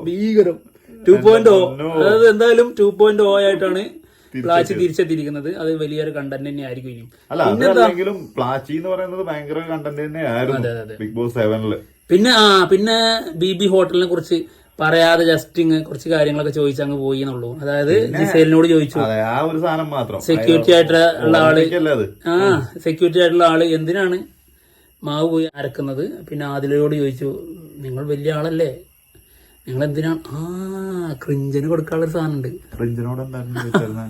ഭീകരം. ടു പോയിന്റ് ഓ അതായത് എന്തായാലും ടു പോയിന്റ് ഓ ആയിട്ടാണ് പ്ലാച്ചി തിരിച്ചെത്തിയിരിക്കുന്നത്. അത് വലിയൊരു കണ്ടന്റ് തന്നെ ആയിരിക്കും ഇനിയും അല്ല പ്ലാച്ചി എന്ന് പറയുന്നത് ഭയങ്കര കണ്ടന്റ് തന്നെയായിരുന്നു. ബിഗ് ബോസ് സെവനിൽ പിന്നെ ആ പിന്നെ ബി ബി ഹോട്ടലിനെ കുറിച്ച് പറയാതെ ജസ്റ്റ് ഇങ്ങ് കുറച്ച് കാര്യങ്ങളൊക്കെ ചോദിച്ച് അങ്ങ് പോയി എന്നുള്ളൂ. അതായത് ജിസേലിനോട് ചോദിച്ചു. അതെ ആ ഒരു സാധനം മാത്രം. സെക്യൂരിറ്റി ആയിട്ടുള്ള ആൾ അത്? ആ സെക്യൂരിറ്റി ആയിട്ടുള്ള ആൾ എന്തിനാണ് മാവ് പോയി അരക്കുന്നത്? പിന്നെ ആദിലയോട് ചോദിച്ചു നിങ്ങൾ വലിയ ആളല്ലേ? നിങ്ങൾ എന്തിനാണ് ആ ക്രിഞ്ചന് കൊടുക്കാനുള്ള ഒരു സാധനം ഉണ്ട് എന്തായിരുന്നു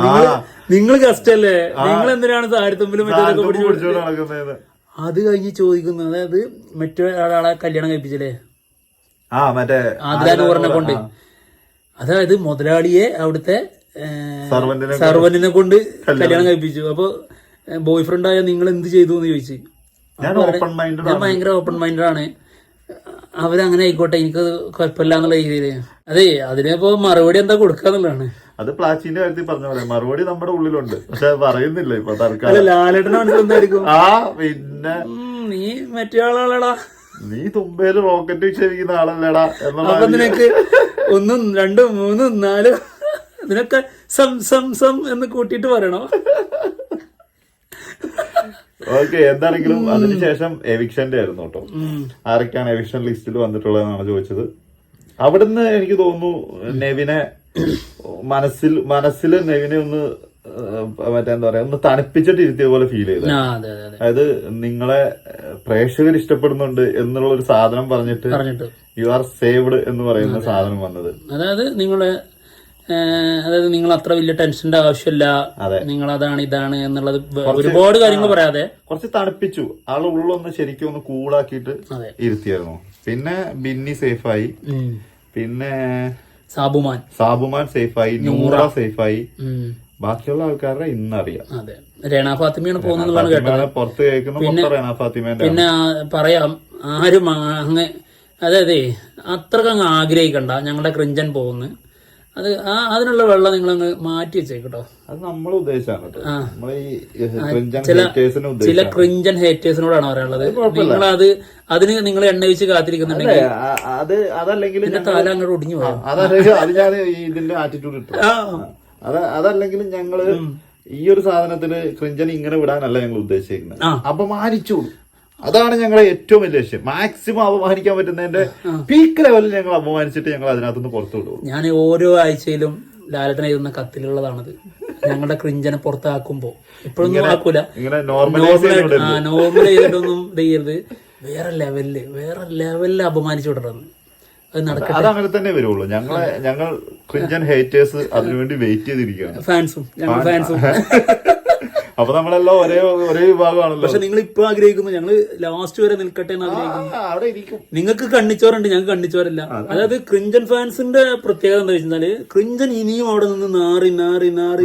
ആ നിങ്ങൾ ഗസ്റ്റ് അല്ലേ? നിങ്ങൾ എന്തിനാണ് താരത്തുമ്പിലും മറ്റൊക്കെ പിടിച്ചോണ്ട് നടക്കുന്നത്? അത് കഴിഞ്ഞ് ചോദിക്കുന്നു അതായത് മറ്റൊരാളെ കല്യാണം കഴിപ്പിച്ചില്ലേ? ആ മറ്റേ കൊണ്ട്. അതായത് മുതലാളിയെ അവിടുത്തെ സർവന്റിനെ കൊണ്ട് കല്യാണം കഴിപ്പിച്ചു. അപ്പൊ ബോയ് ഫ്രണ്ട് ആയ നിങ്ങൾ എന്ത് ചെയ്തു എന്ന് ചോദിച്ചു. ഞാൻ ഓപ്പൺ മൈൻഡ് ഞാൻ ഭയങ്കര ഓപ്പൺ മൈൻഡഡ് ആണ്. അവരങ്ങനെ ആയിക്കോട്ടെ എനിക്ക് കുഴപ്പമില്ല എന്നുള്ള രീതിയിൽ അതെ അതിനിപ്പോ മറുപടി എന്താ കൊടുക്കാന്നുള്ളതാണ് അത് പ്ലാച്ചിന്റെ കാര്യത്തിൽ പറഞ്ഞ പോലെ മറുപടി നമ്മുടെ ഉള്ളിലുണ്ട്. പക്ഷെ പറയുന്നില്ല ഇപ്പൊ തർക്കം അല്ല ലാലേട്ടനെ മനസ്സിലെന്തായിരിക്കും ആ പിന്നെ നീ മറ്റേ ആളാളടാ നീ തുമ്പയിൽ റോക്കറ്റ് വിക്ഷേപിക്കുന്ന ആളല്ലേടാ എന്നുള്ള അപ്പൊ നിനക്ക് ഒന്നും രണ്ടും മൂന്നും നാലും ഇതിനൊക്കെ സം സം സം എന്ന് കൂട്ടിയിട്ട് പറയണോ? ഓക്കെ എന്താണെങ്കിലും അതിനുശേഷം എവിക്ഷന്റെ ആയിരുന്നു കേട്ടോ. ആരൊക്കെയാണ് എവിക്ഷൻ ലിസ്റ്റിൽ വന്നിട്ടുള്ളതെന്നാണ് ചോദിച്ചത്. അവിടുന്ന് എനിക്ക് തോന്നുന്നു നെവിനെ മനസ്സിൽ മനസ്സിൽ നെവിനെ ഒന്ന് ഏഹ്, മറ്റേ എന്താ പറയാ ഒന്ന് തണുപ്പിച്ചിട്ട് ഇരുത്തിയ പോലെ ഫീൽ ചെയ്തു അതായത് നിങ്ങളെ പ്രേക്ഷകർ ഇഷ്ടപ്പെടുന്നുണ്ട് എന്നുള്ള ഒരു സാധനം പറഞ്ഞിട്ട് യു ആർ സേവ്ഡ് എന്ന് പറയുന്ന സാധനം വന്നത്. അതായത് നിങ്ങൾ അതായത് നിങ്ങൾ അത്ര വലിയ ടെൻഷന്റെ ആവശ്യമില്ല. നിങ്ങൾ അതാണ് ഇതാണ് എന്നുള്ളത് ഒരുപാട് കാര്യങ്ങൾ പറയാതെ. കുറച്ച് തണുപ്പിച്ചു. ആൾ ഉള്ളൊന്ന് ശരിക്കും ഒന്ന് കൂളാക്കിയിട്ട് ഇരുത്തിയായിരുന്നു. പിന്നെ ബിന്നി സേഫായി. പിന്നെ സാബുമാൻ. സാബുമാൻ സേഫായി. നൂറ. സേഫായി. ബാക്കിയുള്ള ആൾക്കാരുടെ ഇന്നറിയാം. അതെ. രേണ ഫാത്തിമയാണ് പോകുന്നത് പുറത്ത് കേൾക്കുന്ന ഫാത്തിമേന്റെ പിന്നെ പറയാം ആരും അങ്ങ് അതായത് അത്രയ്ക്ക് അങ്ങ് ആഗ്രഹിക്കണ്ട ഞങ്ങളുടെ ക്രിഞ്ചൻ പോകുന്നു. അത് ആ അതിനുള്ള വെള്ളം നിങ്ങൾ അങ്ങ് മാറ്റി വെച്ചേക്കട്ടോ അത് നമ്മൾ ഉദ്ദേശിച്ചാണ് ചില ക്രിഞ്ചൻ ഹേറ്റേഴ്സിനോടാണ് പറയാനുള്ളത്. നിങ്ങൾ അത് അതിന് നിങ്ങൾ എണ്ണ വെച്ച് കാത്തിരിക്കുന്നുണ്ടെങ്കിൽ അതെ, അത് അതല്ലെങ്കിൽ തല അങ്ങോട്ട് ഒടിഞ്ഞു പോകാം ഇതിന്റെ ആറ്റിറ്റ്യൂഡ് അത് അതല്ലെങ്കിലും ഞങ്ങൾ ഈ ഒരു സാധനത്തിന് ക്രിഞ്ചൻ ഇങ്ങനെ വിടാനല്ല ഞങ്ങൾ ഉദ്ദേശിക്കുന്നത് അപ്പൊ അപമാനിച്ചു അതാണ് ഞങ്ങളെ ഏറ്റവും വലിയ ലക്ഷ്യം. മാക്സിമം അപമാനിക്കാൻ പറ്റുന്നതിന്റെ പീക്ക് ലെവലിൽ ഞങ്ങൾ അപമാനിച്ചിട്ട് ഞങ്ങൾ അതിനകത്തുനിന്ന് പുറത്തു വിടുള്ളൂ ഞാൻ ഓരോ ആഴ്ചയിലും ലാലട്ടൻ എഴുതുന്ന കത്തിലുള്ളതാണത്. ഞങ്ങളുടെ ക്രിഞ്ചനെ പുറത്താക്കുമ്പോ ഇപ്പോഴൊന്നും ആക്കൂല. നോർമൽ ചെയ്തിട്ടൊന്നും ഇത് ചെയ്യരുത്. വേറെ ലെവലിൽ വേറെ ലെവലിൽ അപമാനിച്ചു വിടരുത്. അത് അങ്ങനെ തന്നെ വരുള്ളൂ. ഞങ്ങളെ ഞങ്ങൾ ക്രിഞ്ചൻ ഹേറ്റേഴ്സ് അതിനുവേണ്ടി വെയിറ്റ് ചെയ്തിരിക്കുകയാണ്. ഫാൻസും ഫാൻസും അപ്പൊ നമ്മളെല്ലാം ഒരേ ഒരേ വിഭാഗമാണല്ലോ. പക്ഷെ നിങ്ങൾ ഇപ്പൊ ആഗ്രഹിക്കുന്നു. ഞങ്ങൾ ലാസ്റ്റ് വരെ നിൽക്കട്ടെ എന്ന് ആഗ്രഹിക്കുന്നു. ആ, അവിടെ ഇരിക്കും. നിങ്ങൾക്ക് കണ്ണിച്ചോറുണ്ട് ഞങ്ങൾക്ക് കണ്ണിച്ചോരല്ല അതായത് ക്രിഞ്ചൻ ഫാൻസിന്റെ പ്രത്യേകത എന്താ വെച്ചാൽ ക്രിഞ്ചൻ ഇനിയും അവിടെ നിന്ന് നാറി നാറി നാറി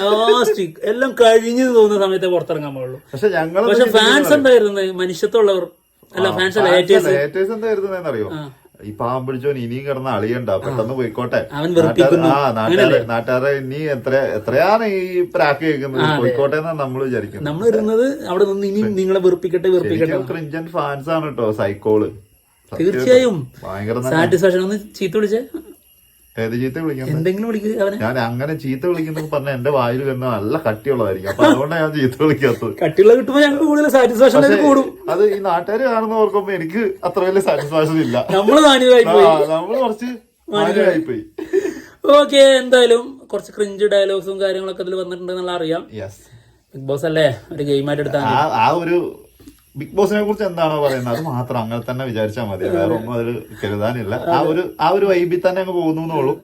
ലാസ്റ്റ് എല്ലാം കഴിഞ്ഞു തോന്നുന്ന സമയത്തെ പുറത്തിറങ്ങാൻ പാടുള്ളൂ. പക്ഷെ ഞങ്ങൾ പക്ഷെ ഫാൻസ് എന്തായിരുന്നു? മനുഷ്യത്വമുള്ളവർ. അല്ല ഫാൻസ് അല്ല. ഹേറ്റേഴ്സ് എന്താ കരുതുന്നതെന്നറിയോ ഈ പാവം പിടിച്ചോൻ ഇനിയും കിടന്ന് അളിയണ്ട? പെട്ടെന്ന് പോയിക്കോട്ടെ. ആ നാട്ടുകാരെ നാട്ടുകാരെ ഇനി എത്ര എത്രയാണ് ഈ പ്രാക്ക് കേൾക്കുന്നത്? പോയിക്കോട്ടെ എന്നാണ് നമ്മൾ വിചാരിക്കുന്നത്. നമ്മൾ ഇരുന്നത് അവിടെ നിന്ന് ഇനിയും നിങ്ങളെ വെറുപ്പിക്കട്ടെ വെറുപ്പിക്കട്ടെ. ക്രിഞ്ചൻ ഫാൻസ് ആണ് കേട്ടോ സൈക്കോൾ തീർച്ചയായും. ഭയങ്കര സാറ്റിസ്ഫാക്ഷൻ ഒന്ന് ചീത്ത വിളിച്ചേ. ഏത് ചീത്ത വിളിക്കുന്നത് എന്തെങ്കിലും വിളിക്കുക അവനെ. ഞാൻ അങ്ങനെ ചീത്ത വിളിക്കുന്ന പറഞ്ഞ എന്റെ വായിൽ വരുന്ന നല്ല കട്ടിയുള്ളതായിരിക്കും. അപ്പൊ അതുകൊണ്ടാണ് ഞാൻ ചീത്ത വിളിക്കാത്തത്. കട്ടിയുള്ള കിട്ടുമ്പോൾ ഞങ്ങൾക്ക് കൂടുതൽ സാറ്റിസ്ഫാക്ഷൻ പക്ഷേ, കൂടും. അത് ഈ നാട്ടുകാർ കാണുന്ന ഓർക്കുമ്പോ എനിക്ക് അത്ര വലിയ സാറ്റിസ്ഫാക്ഷൻ ഇല്ല. നമ്മൾ പോയി നമ്മൾ കുറച്ച് മാന്യമായി. പോയി ഓക്കെ എന്തായാലും കുറച്ച് ക്രിഞ്ച് ഡയലോഗ്സും കാര്യങ്ങളൊക്കെ ഇതിൽ വന്നിട്ടുണ്ടെന്നുള്ള അറിയാം. യെസ് ബിഗ് ബോസ് അല്ലേ? ഒരു ഗെയിമായിട്ട് എടുത്താൽ ആ ആ ഒരു ബിഗ് ബോസിനെ കുറിച്ച് എന്താണോ പറയുന്നത്? അത് മാത്രം. അങ്ങനെ തന്നെ വിചാരിച്ചാൽ മതി. വേറെ ഒന്നും അതിൽ കരുതാനില്ല. ആ ഒരു ആ ഒരു വൈബിൽ തന്നെ അങ്ങ് പോകുന്നു എന്നുള്ളൂ